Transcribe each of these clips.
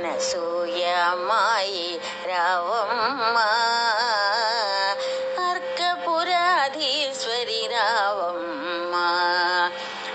అనసూయమాయి రావమ్మ. అర్కపురాధీశ్వరి రావమ్మ.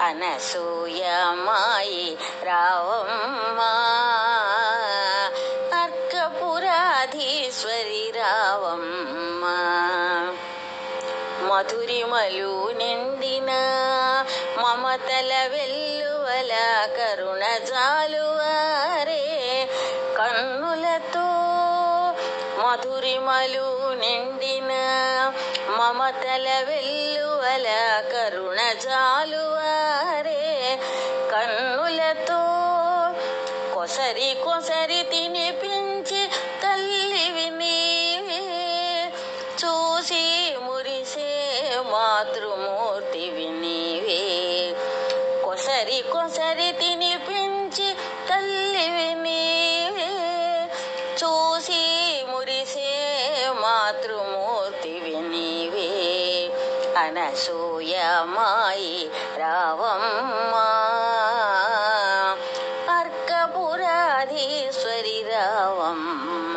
అనసూయమాయి రావమ్మ. అర్కపురాధీశ్వరి రావమ్మ. మధురిమలు నిండిన మమతల వెల్లువల కరుణ జాలువా. మధురిమలు నిండిన మమతల వెల్లువల కరుణ జాలువారే కన్నులతో కొసరి కొసరి తినిపించి తల్లివి నీవే. చూసి మురిసే మాతృమూర్తివి నీవే. కొసరి కొసరి తిని అనసూయమాయి రావమ్మ. అర్కపురాధీశ్వరి రావమ్మ.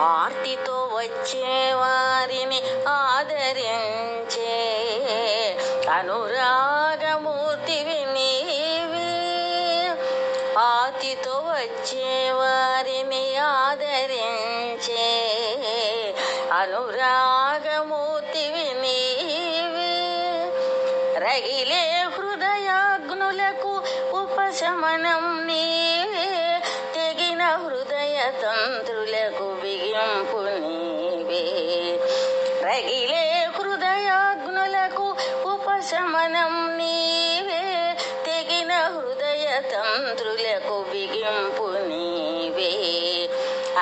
ఆర్తితో వచ్చే వారిని ఆదరించే అనురాగమూర్తివి నీవే. ఆర్తితో వచ్చే వారిని ఆదరించే అనురాగమూర్తివి నీవే. రగిలే హృదయాగ్నులకు ఉపశమనం నీవే. తెగిన హృదయ తంత్రులకు బిగింపు నీవే. రగిలే హృదయాగ్నులకు ఉపశమనం నీ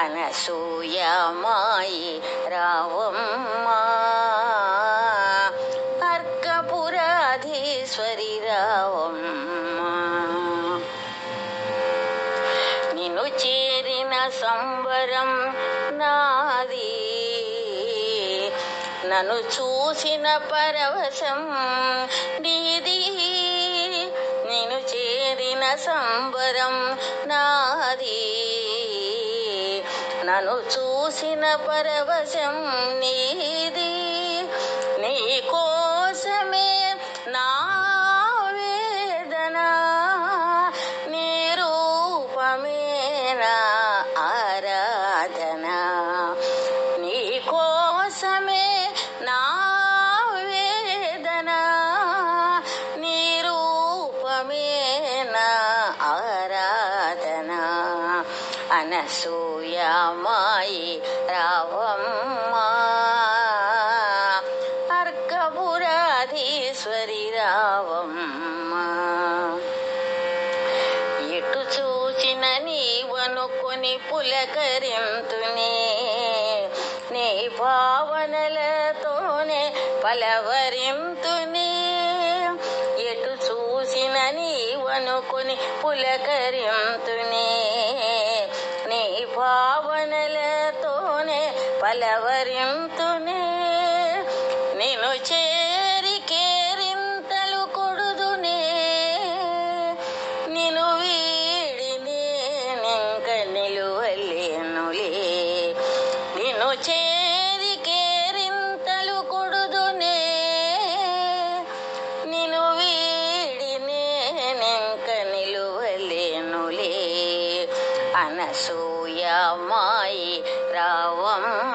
అనసూయమాయి రావమ్మ. అర్కపురాధీశ్వరి రావమ్మ. నిన్ను చేరిన సంబరం నాది. నన్ను చూసిన పరవశం నీది. నేను చేరిన సంబరం నాది. నన్ను చూసిన పరవశం నీది. నీ అనసూయమాయి రావమ్మ. అర్కపురాధీశ్వరి రావమ్మ. ఎటు చూచిన నీవనుకొని పులకరింతునే నీ భావనలతోనే పలవరింతునే. ఎటు చూసిన నీవనుకొని పులకరింతునే పలవరింతునే నేను చేరి కేరింతలు కొడుదునే? నేను వీడినే నింక నిలువలేనులే? నేను చేరి కేరింతలు కొడుదునే? నేను వీడినే నింక నిలువలేనులే? అనసూయమాయి రావం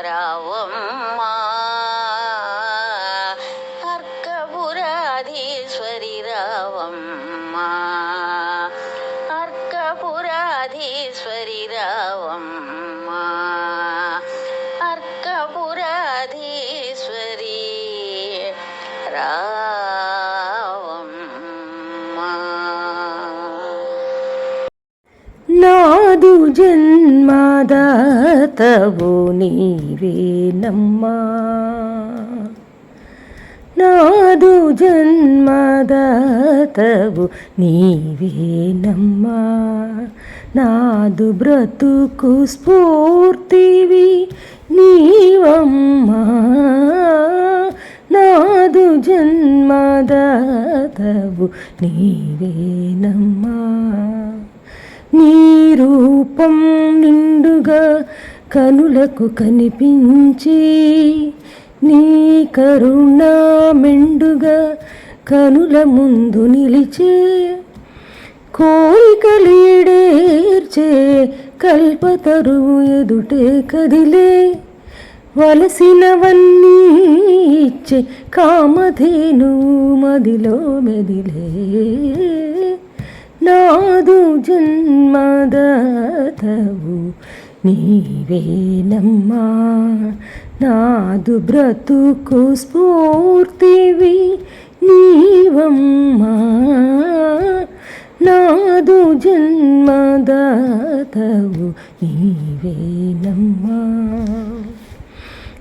రావమ్మ నాదు జన్మదాతవు నీవేనమ్మా నాదు జన్మదాతవు నీవేనమ్మా నాదు బ్రతుకు స్ఫూర్తివి నీవమ్మా. నాదు జన్మదాతవు నీవేనమ్మా నీ రూపం నిండుగా కనులకు కనిపించి నీ కరుణ మెండుగా కనుల ముందు నిలిచి కోరికలీడేర్చే కల్పతరువు ఎదుటే కదిలే వలసినవన్నీ ఇచ్చే కామధేను మదిలో మెదిలే. జన్మదాతవు. నీవేనమ్మా నాదు బ్రతుకు స్ఫూర్తివి నీవమ్మా. నాదు జన్మదాతవు నీవేనమ్మా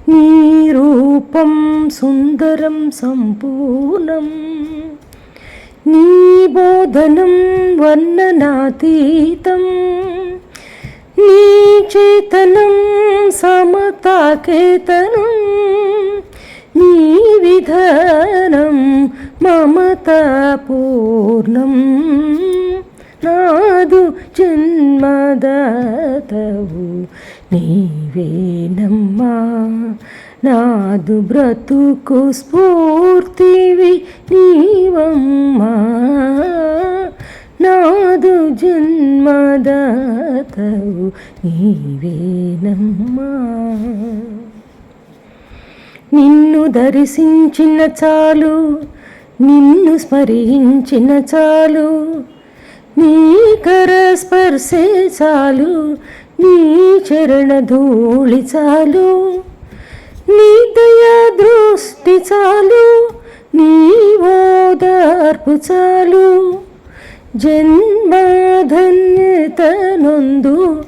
నీ రూపం సుందరం సంపూర్ణం. నీ బోధనం వర్ణనాతీతం. నీ చేతనం సమతాకేతనం. నీ విధానం మమతాపూర్ణం. నాదు జన్మదాతవు నీవేనమ్మా నాదు బ్రతుకు స్ఫూర్తివి నీవమ్మ. నాదు జన్మదాతవు నీవేనమ్మా. నిన్ను దర్శించిన చాలు నిన్ను స్మరించిన చాలు. నీ కర స్పర్శే చాలు నీ చరణ ధూళి చాలు. నీ దయా దృష్టి చాలు నీ ఓదార్పు చాలు. జన్మధన్యతనొందు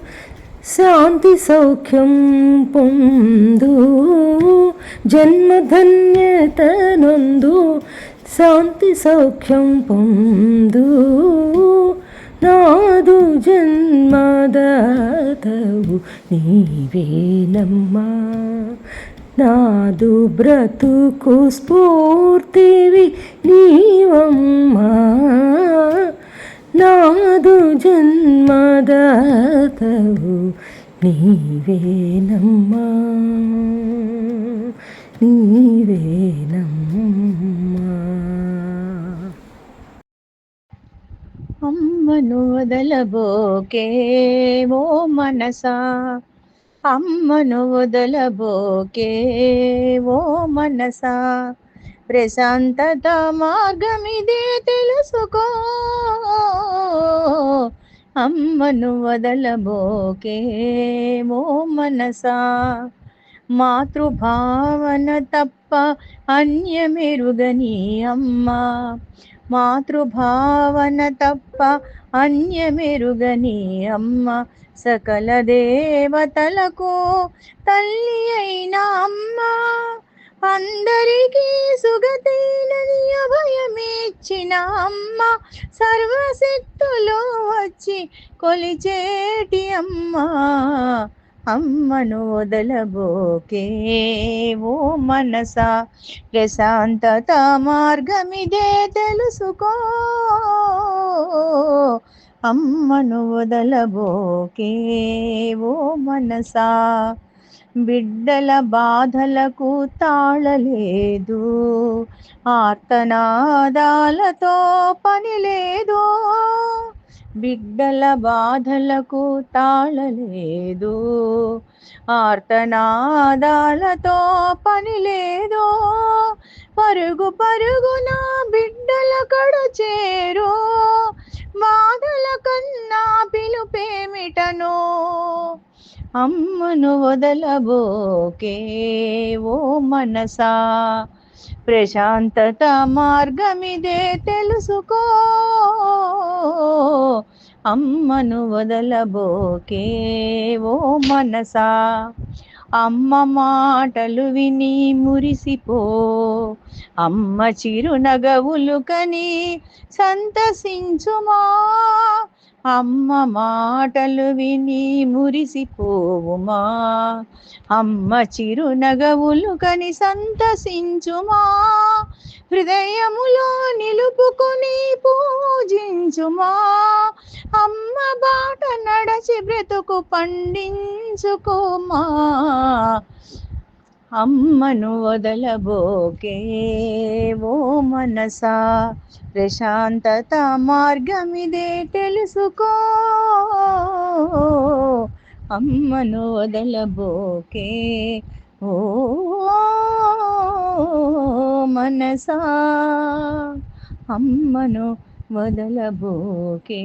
శాంతి సౌఖ్యం పొందు. జన్మధన్యతనొందు శాంతి సౌఖ్యం పొందు. నాదు జన్మదాతవు నీవేనమ్మా నాదు బ్రతుకు స్ఫూర్తివి నీవమ్మా నాదు జన్మదాతవు నీవేనమ్మా. నీవేనమ్మా. అమ్మను వదలబోకే ఓ మనసా. అమ్మను వదలబోకే ఓ మనసా. ప్రశాంతత మార్గమిదే తెలుసుకో. అమ్మను వదలబోకే ఓ మనసా. మాతృభావన తప్ప అన్యమెరుగని అమ్మా. మాతృభావన తప్ప అన్యమెరుగని అమ్మ. సకల దేవతలకు తల్లి అయిన అమ్మ. అందరికీ సుగతైనని అభయమిచ్చిన అమ్మ. సర్వశక్తులు వచ్చి కొలిచేటి అమ్మ. అమ్మను వదలబోకే ఓ మనసా ప్రశాంతత మార్గమిదే తెలుసుకో. అమ్మను వదలబోకే ఓ మనసా బిడ్డల బాధలకు తాళలేదు ఆర్తనాదాలతో పని లేదు బిడ్డల బాధలకు తాళలేదు. ఆర్తనాదాలతో పని లేదు. పరుగు పరుగున బిడ్డల కడు చేరు. బాధల కన్నా పిలుపేమిటను అమ్మను వదలబోకే ఓ మనసా. ప్రశాంతత మార్గమిదే తెలుసుకో. అమ్మను వదలబోకే ఓ మనసా. అమ్మ మాటలు విని మురిసిపో. అమ్మ చిరునగవులు కని సంతసించుమా. అమ్మ మాటలు విని మురిసిపోవుమా? అమ్మ చిరునగవులు కని సంతసించుమా? హృదయములో నిలుపుకొని పూజించుమా? అమ్మ బాట నడచి బ్రతుకు పండించుకోమా? అమ్మను వదలబోకే ఓ మనసా? ప్రశాంతత మార్గమిదే తెలుసుకో. అమ్మను వదలబోకే. ఓ మనసా. అమ్మను వదలబోకే.